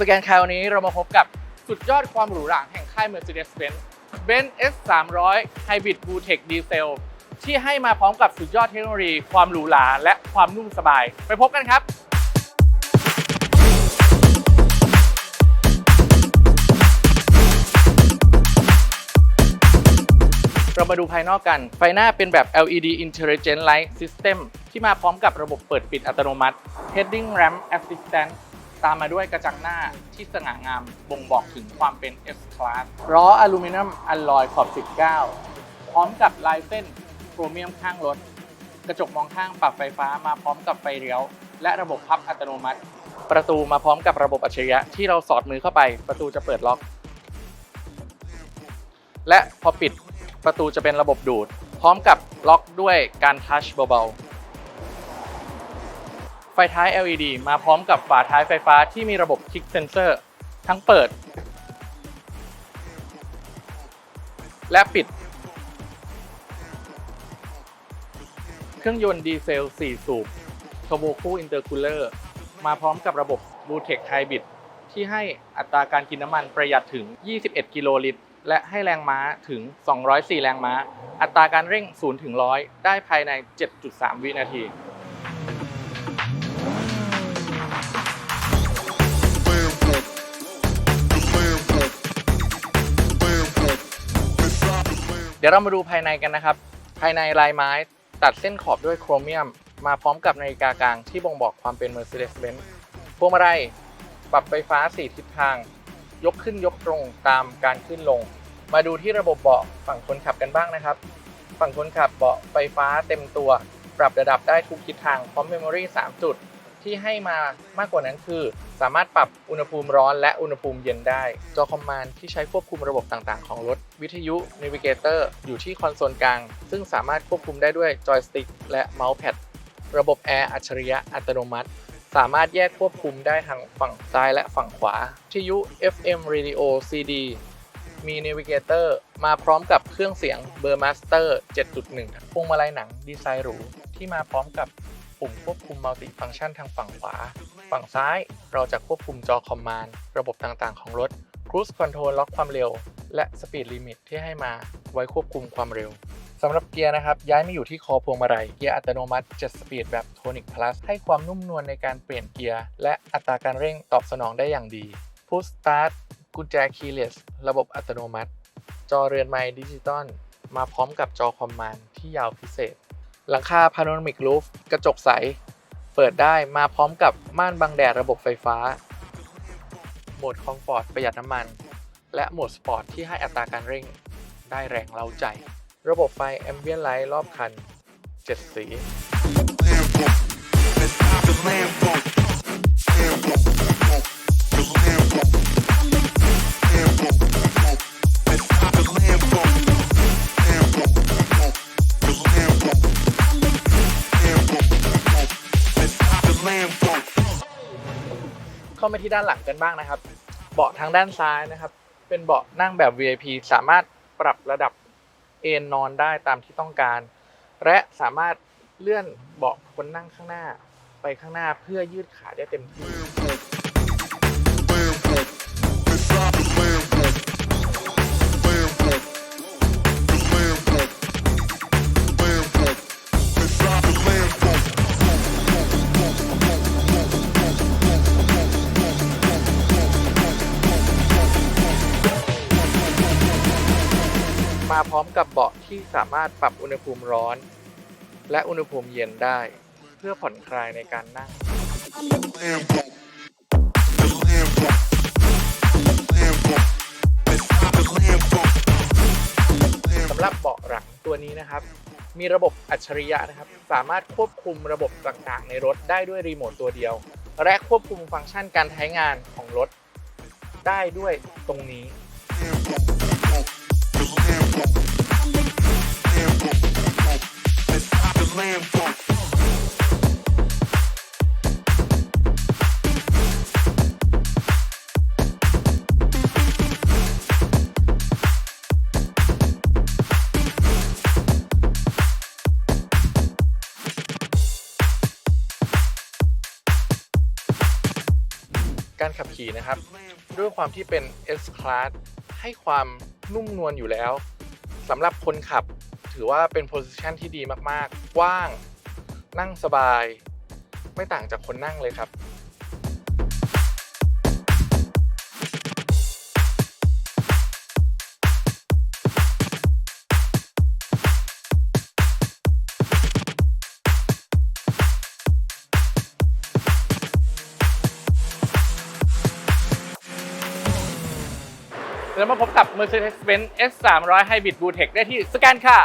สแกนคราวนี้เรามาพบกับสุดยอดความหรูหราแห่งค่าย Mercedes-Benz Benz S 3 0 0 Hybrid Blue Tech Diesel ที่ให้มาพร้อมกับสุดยอดเทคโนโลยีความหรูหราและความนุ่มสบาย ไปพบกันครับเรามาดูภายนอกกัน ไฟหน้าเป็นแบบ LED Intelligent Light System ที่มาพร้อมกับระบบเปิดปิดอัตโนมัติ Heading Ramp Assistant ตามมาด้วยกระจังหน้าที่สง่างามบ่งบอกถึงความเป็น S Class ล้ออลูมิเนียมอลลอยขอบ 19 พร้อมกับลายเส้นโครเมียมข้างรถ กระจกมองข้างปรับไฟฟ้ามาพร้อมกับไฟเลี้ยว และระบบพับอัตโนมัติ ประตูมาพร้อมกับระบบอัจฉริยะที่เราสอดมือเข้าไป ประตูจะเปิดล็อก และพอปิดประตูจะเป็นระบบดูด พร้อมกับล็อกด้วยการทัชเบาๆ ฟท้าย LED มาพร้อมกับฝาท้ายไฟฟ้าที่มีระบบ Kick Sensor ทั้งเปิด และปิด เครื่องยนต์ดีเซล 4 สูบ Turbo Cool Intercooler มาพร้อมกับระบบ Blue Tech Hybrid ที่ให้อัตราการกินน้ำมันประหยัดถึง 21 กิโลลิตร และให้แรงม้าถึง 204 แรงม้า อัตราการเร่ง 0 ถึง 100 ได้ภายใน 7.3 วินาที เดี๋ยวเรามาดูภายในกันนะครับ ภายในลายไม้ตัดเส้นขอบด้วยโครเมียม มาพร้อมกับนาฬิกากลางที่บ่งบอกความเป็น Mercedes-Benz พวงมาลัยปรับไฟฟ้า 4 ทิศทาง ยกขึ้นยกตรงตามการขึ้นลง มาดูที่ระบบเบาะฝั่งคนขับกันบ้างนะครับ ฝั่งคนขับเบาะไฟฟ้าเต็มตัว ปรับระดับได้ทุกทิศทางพร้อมเมมโมรี่3จุด ที่ให้มามากกว่านั้นคือ สามารถปรับอุณหภูมิร้อนและอุณหภูมิเย็นได้ จอคอมมานด์ที่ใช้ควบคุมระบบต่างๆ ของรถ วิทยุ n ิเกเตอร์อยู่ที่คอนโซลกลาง ซึ่งสามารถควบคุมได้ด้วยจอยสติ๊กและเมาส์แพดระบบแอร์อัจฉริยะอัตโนมัติ สามารถแยกควบคุมได้ทางฝั่งซ้ายและฝั่งขวาวิทยุ FM Radio CD มี Navigator มาพร้อมกับเครื่องเสียง Burmaster 7.1 พวงมาลัยหนังดีไซน์หรูที่มาพร้อมกับ ปุ่มควบคุมมัลติฟังก์ชันทางฝั่งขวา ฝั่งซ้ายเราจะควบคุมจอคอมมานด์ระบบต่างๆของรถ Cruise Control ล็อกความเร็ว และ Speed Limit ที่ให้มาไว้ควบคุมความเร็วสำหรับเกียร์นะครับ ย้ายมาอยู่ที่คอพวงมาลัยเกียร์อัตโนมัติ7สปีดแบบ Tonic Plus ให้ความนุ่มนวลในการเปลี่ยนเกียร์ และอัตราการเร่งตอบสนองได้อย่างดี Push Start กุญแจ Keyless ระบบอัตโนมัติ จอเรือนไม้ดิจิตอลมาพร้อมกับจอคอมมานด์ที่ยาวพิเศษ หลังคาพาโนรามิกรูฟกระจกใส เปิดได้มาพร้อมกับม่านบังแดดระบบไฟฟ้า โหมดคอมฟอร์ตประหยัดน้ำมัน และโหมดสปอร์ตที่ให้อัตราการเร่งได้แรงเร้าใจ ระบบไฟแอมเบียนไลท์รอบคัน 7 สี เข้ามาที่ด้านหลังกันบ้างนะครับ เบาะทางด้านซ้ายนะครับ เป็นเบาะนั่งแบบ VIP สามารถปรับระดับเอนนอนได้ตามที่ต้องการ และสามารถเลื่อนเบาะคนนั่งข้างหน้าไปข้างหน้าเพื่อยืดขาได้เต็มที่ มาพร้อมกับเบาะที่สามารถปรับอุณหภูมิร้อน และอุณหภูมิเย็นได้ เพื่อผ่อนคลายในการนั่ง สำหรับเบาะหลังตัวนี้นะครับ มีระบบอัจฉริยะนะครับ สามารถควบคุมระบบต่างๆ ในรถได้ด้วยรีโมทตัวเดียว และควบคุมฟังก์ชันการใช้งานของรถได้ด้วยตรงนี้ การขับขี่นะครับ ด้วยความที่เป็น S Class ให้ความ นุ่มนวลอยู่แล้วสำหรับคนขับถือว่าเป็นโพสิชันที่ดีมากๆกว้าง นั่งสบาย ไม่ต่างจากคนนั่งเลยครับ แล้วมาพบกับ Mercedes-Benz S300 Hybrid Blue Tech ได้ที่สแกนค่ะ